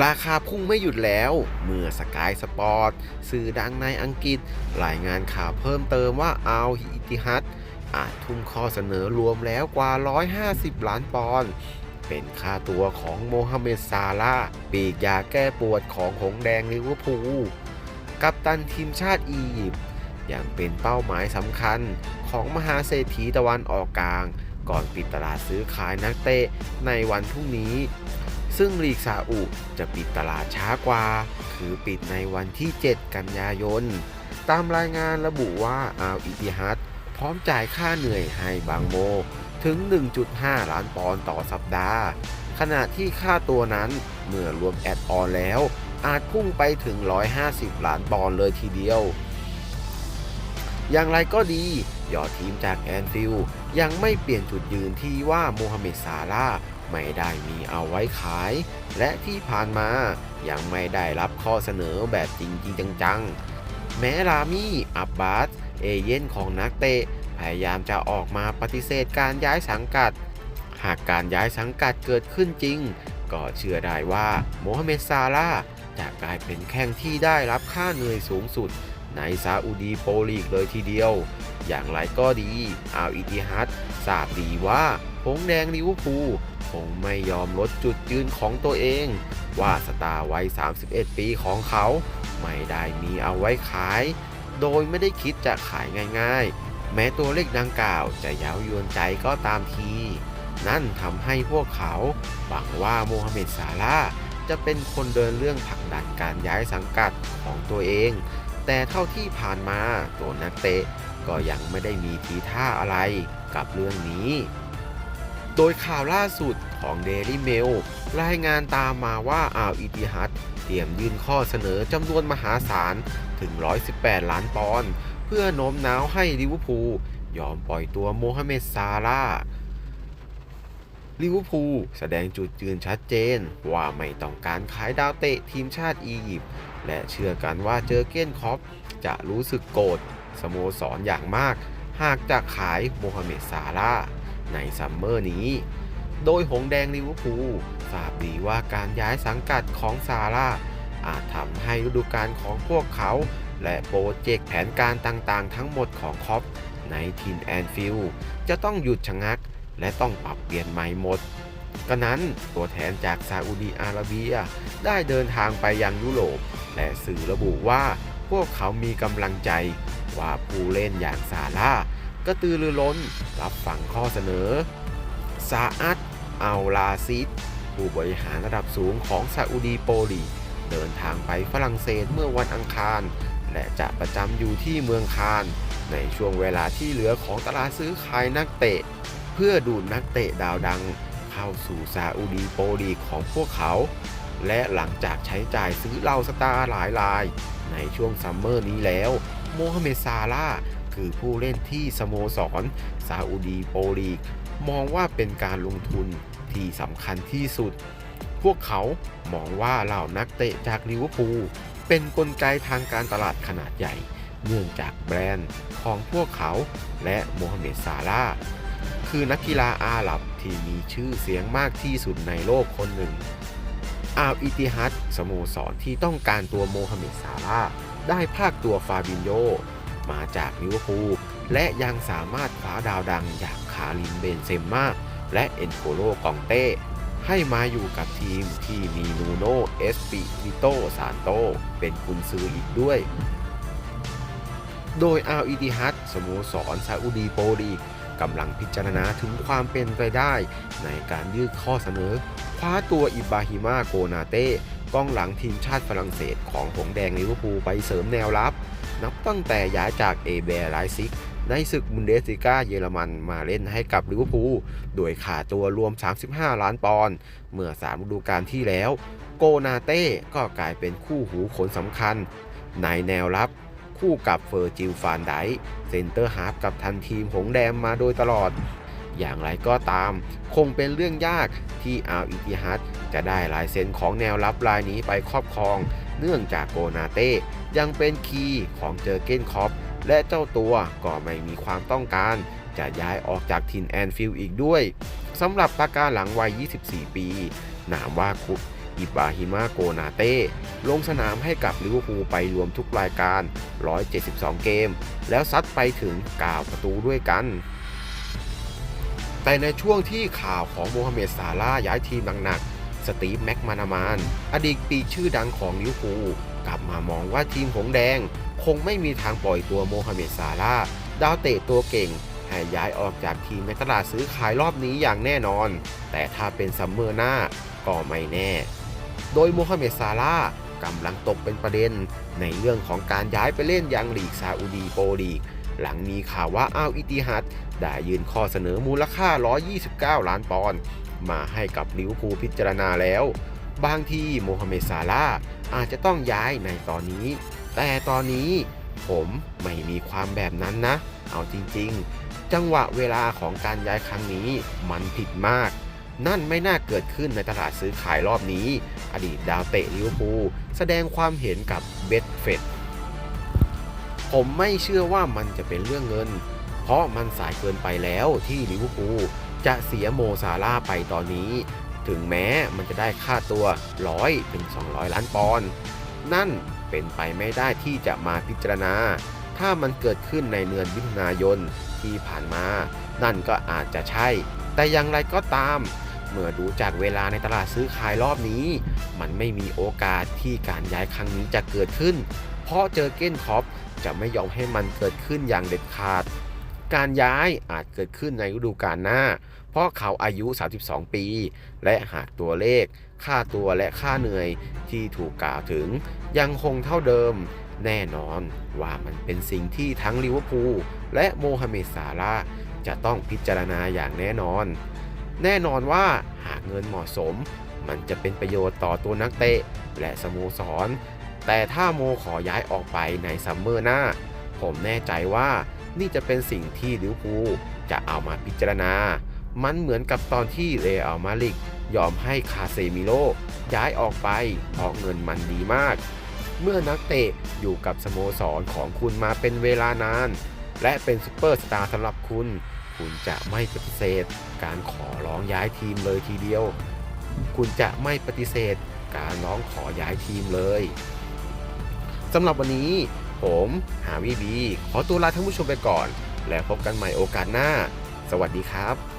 ราคาพุ่งไม่หยุดแล้ว เมื่อสกายสปอร์ตสื่อดังในอังกฤษ รายงานข่าวเพิ่มเติมว่าอัลอิติฮัดอาจทุ่มข้อเสนอรวมแล้วกว่า 150 ล้านปอนด์เป็นค่าตัวของโมฮัมเหม็ดซาลาปีกยาแก้ปวดของหงแดงลิเวอร์พูลกัปตันทีมชาติอียิปต์ยังเป็นเป้าหมายสำคัญของมหาเศรษฐีตะวันออกกลาง ก่อนปิดตลาดซื้อขายนักเตะในวันพรุ่งนี้ ซึ่งลีกซาอุจะปิดตลาดช้ากว่า คือปิดในวันที่ 7 กันยายน ตามรายงานระบุว่าอาลอิติฮัดพร้อมจ่ายค่าเหนื่อยให้บางโมถึง 1.5 ล้านปอนด์ต่อสัปดาห์ ขณะที่ค่าตัวนั้นเมื่อรวมแอดออนแล้ว อาจพุ่งไปถึง 150 ล้านปอนด์เลยทีเดียว อย่างไรก็ดี ยอดทีมจากแอนฟิลด์ยังไม่เปลี่ยนจุดยืนที่ว่าโมฮัมเหม็ดซาลา ไม่ได้มีเอาไว้ขาย และที่ผ่านมายังไม่ได้รับข้อเสนอแบบจริงจริงจังๆ แม้รามี่อับบาสเอเย่นของนักเตะพยายามจะออกมาปฏิเสธการย้ายสังกัด หากการย้ายสังกัดเกิดขึ้นจริง ก็เชื่อได้ว่าโมฮัมเหม็ดซาลาจะกลายเป็นแข้งที่ได้รับค่าเหนื่อยสูงสุดในซาอุดีโปรลีกเลยทีเดียว อย่างไรก็ดีอาลอิติฮัดทราบดีว่าหงแดงลิเวอร์พูล คงไม่ยอมลดจุดยืนของตัวเอง ว่าสตาร์วัย 31 ปีของเขา ไม่ได้มีเอาไว้ขาย โดยไม่ได้คิดจะขายง่ายๆ แม้ตัวเลขดังกล่าวจะเย้ายวนใจก็ตามที นั่นทำให้พวกเขาหวังว่าโมฮัมเหม็ดซาลาจะเป็นคนเดินเรื่องผลักดันการย้ายสังกัดของตัวเอง แต่เท่าที่ผ่านมาตัวนักเตะก็ยังไม่ได้มีทีท่าอะไรกับเรื่องนี้ โดยข่าวล่าสุดของ Daily Mail รายงานตามมาว่าอ่าวอิติฮัดเตรียมยื่นข้อเสนอจำนวนมหาศาลถึง 118 ล้านปอนด์เพื่อโน้มน้าวให้ลิเวอร์พูลยอมปล่อยตัวโมฮัมเหม็ดซาลาลิเวอร์พูลแสดงจุดยืนชัดเจน ว่าไม่ต้องการขายดาวเตะทีมชาติอียิปต์และเชื่อกันว่าเจอเก้นคอปจะรู้สึกโกรธสโมสรอย่างมาก หากจะขายโมฮัมเหม็ดซาลา ในซัมเมอร์นี้ โดยหงแดงลิเวอร์พูลทราบดีว่าการย้ายสังกัดของซาร่าอาจทำให้ฤดูกาลของพวกเขา และโปรเจกต์แผนการต่างๆ ทั้งหมดของคอปในทีมแอนฟิลจะต้องหยุดชะงัก และต้องปรับเปลี่ยนใหม่หมดกระนั้นตัวแทนจากซาอุดีอาระเบียได้เดินทางไปยังยุโรป และสื่อระบุว่าพวกเขามีกำลังใจว่าผู้เล่นอย่างซาร่า กระตือรือร้นรับฟังข้อเสนอ ซาอัดอัลลาซิดผู้บริหารระดับสูงของซาอุดีโปรลีเดินทางไปฝรั่งเศสเมื่อวันอังคาร และจะประจำอยู่ที่เมืองคาน ในช่วงเวลาที่เหลือของตลาดซื้อขายนักเตะ เพื่อดูนักเตะดาวดัง เข้าสู่ซาอุดีโปรลีของพวกเขา และหลังจากใช้จ่ายซื้อเหล่าสตาร์หลายราย ในช่วงซัมเมอร์นี้แล้ว โมฮัมเหม็ดซาลา คือผู้เล่นที่สโมสรซาอุดีโปรลีก มองว่าเป็นการลงทุนที่สำคัญที่สุด พวกเขามองว่าเหล่านักเตะจากลิเวอร์พูลเป็นนกลไกทางการตลาดขนาดใหญ่ เนื่องจากแบรนด์ของพวกเขาและโมฮัมเหม็ดซาลาคือนักกีฬาอาหรับที่มีชื่อเสียงมากที่สุดในโลกคนหนึ่ง อาลอิติฮัดสโมสรที่ต้องการตัวโมฮัมเหม็ดซาลาได้ภาคตัวฟาบินโย มาจากลิเวอร์พูลและยังสามารถคว้าดาวดังอย่างคาริมเบนเซมมาและเอ็นโกโลกองเต้ ให้มาอยู่กับทีมที่มีนูโนเอสปิริโตซานโต เป็นกุนซืออีกด้วย โดยอาลอิติฮัดสโมสรซาอุดีโปรลีกกำลังพิจารณาถึงความเป็นไปได้ ในการยื่นข้อเสนอ คว้าตัวอิบราฮิมาโกนาเต้กองหลังทีมชาติฝรั่งเศสของหงแดงลิเวอร์พูลไปเสริมแนวรับ นับตั้งแต่ย้ายจากเอเบรไลซิกในศึกบุนเดสลิก้าเยอรมันมาเล่นให้กับลิเวอร์พูลโดยขาตัวรวม 35 ล้านปอนด์เมื่อ3ฤดูกาลที่แล้ว โกนาเต้ก็กลายเป็นคู่หูคนสำคัญ ในแนวรับคู่กับเฟอร์จิลฟานไดเซนเตอร์ฮาร์ฟกับทันทีมหงแดงมาโดยตลอด อย่างไรก็ตาม คงเป็นเรื่องยากที่อาอิติฮัดจะได้ลายเซ็นของแนวรับรายนี้ไปครอบครอง เนื่องจากโกนาเต้ยังเป็นคีย์ของเจอเกนคอปและเจ้าตัวก็ไม่มีความต้องการ จะย้ายออกจากทินแอนฟิลด์อีกด้วยสำหรับปากกาหลังวัย 24 ปี นามว่าคุอิบราฮิมาโกนาเต้ ลงสนามให้กับลิเวอร์พูลไปรวมทุกรายการ 172 เกม แล้วซัดไปถึง 9 ประตูด้วยกัน แต่ในช่วงที่ข่าวของโมฮัมเหม็ดซาลาย้ายทีมหนัก สตีฟแม็กมานามาน อดีตปีชื่อดังของลิวพูกลับมามองว่าทีมหงแดง คงไม่มีทางปล่อยตัวโมฮัมเหม็ดซาลาดาวเตะตัวเก่ง ให้ย้ายออกจากทีมในตลาดซื้อขายรอบนี้อย่างแน่นอน แต่ถ้าเป็นซัมเมอร์หน้าก็ไม่แน่ โดยโมฮัมเหม็ดซาลากำลังตกเป็นประเด็น ในเรื่องของการย้ายไปเล่นยังลีกซาอุดีโปรลีก หลังมีข่าวว่าอ้าวอิติฮัดได้ยื่นข้อเสนอมูลค่า 129 ล้านปอนด์ มาให้กับลิเวอร์พูลพิจารณาแล้ว บางทีโมฮัมเหม็ดซาลาอาจจะต้องย้ายในตอนนี้ แต่ตอนนี้ผมไม่มีความแบบนั้นนะ เอาจริงๆ จังหวะเวลาของการย้ายครั้งนี้มันผิดมาก นั่นไม่น่าเกิดขึ้นในตลาดซื้อขายรอบนี้ อดีตดาวเตะลิเวอร์พูลแสดงความเห็นกับเบดเฟดผมไม่เชื่อว่ามันจะเป็นเรื่องเงิน เพราะมันสายเกินไปแล้วที่ลิเวอร์พูล จะเสียโมซาร่าไปตอนนี้ ถึงแม้มันจะได้ค่าตัว 100ถึง200 ล้านปอนด์นั่นเป็นไปไม่ได้ที่จะมาพิจารณา ถ้ามันเกิดขึ้นในเดือนมิถุนายนที่ผ่านมา นั่นก็อาจจะใช่ แต่อย่างไรก็ตาม เมื่อดูจากเวลาในตลาดซื้อขายรอบนี้ มันไม่มีโอกาสที่การย้ายครั้งนี้จะเกิดขึ้น เพราะเจอเก้นคอปจะไม่ยอมให้มันเกิดขึ้นอย่างเด็ดขาด การย้ายอาจเกิดขึ้นในฤดูกาลหน้า เพราะเขาอายุ 32 ปี และหากตัวเลข ค่าตัวและค่าเหนื่อยที่ถูกกล่าวถึง ยังคงเท่าเดิม แน่นอนว่ามันเป็นสิ่งที่ทั้งลิเวอร์พูลและโมฮัมเหม็ดซาลาจะต้องพิจารณาอย่างแน่นอน แน่นอนว่าหากเงินเหมาะสม มันจะเป็นประโยชน์ต่อตัวนักเตะและสโมสร แต่ถ้าโมขอย้ายออกไปในซัมเมอร์หน้า ผมแน่ใจว่า นี่จะเป็นสิ่งที่ลิวพูจะเอามาพิจารณา มันเหมือนกับตอนที่เรอัลมาริกยอมให้คาเซมิโลย้ายออกไปเพราะเงินมันดีมาก เมื่อนักเตะอยู่กับสโมสรของคุณมาเป็นเวลานาน และเป็นซูเปอร์สตาร์สำหรับคุณ คุณจะไม่ปฏิเสธ การขอร้องย้ายทีมเลยทีเดียว คุณจะไม่ปฏิเสธ การร้องขอย้ายทีมเลยสำหรับวันนี้ ผมหาวีบีขอตัวลาท่านผู้ชมไปก่อน แล้วพบกันใหม่โอกาสหน้า สวัสดีครับ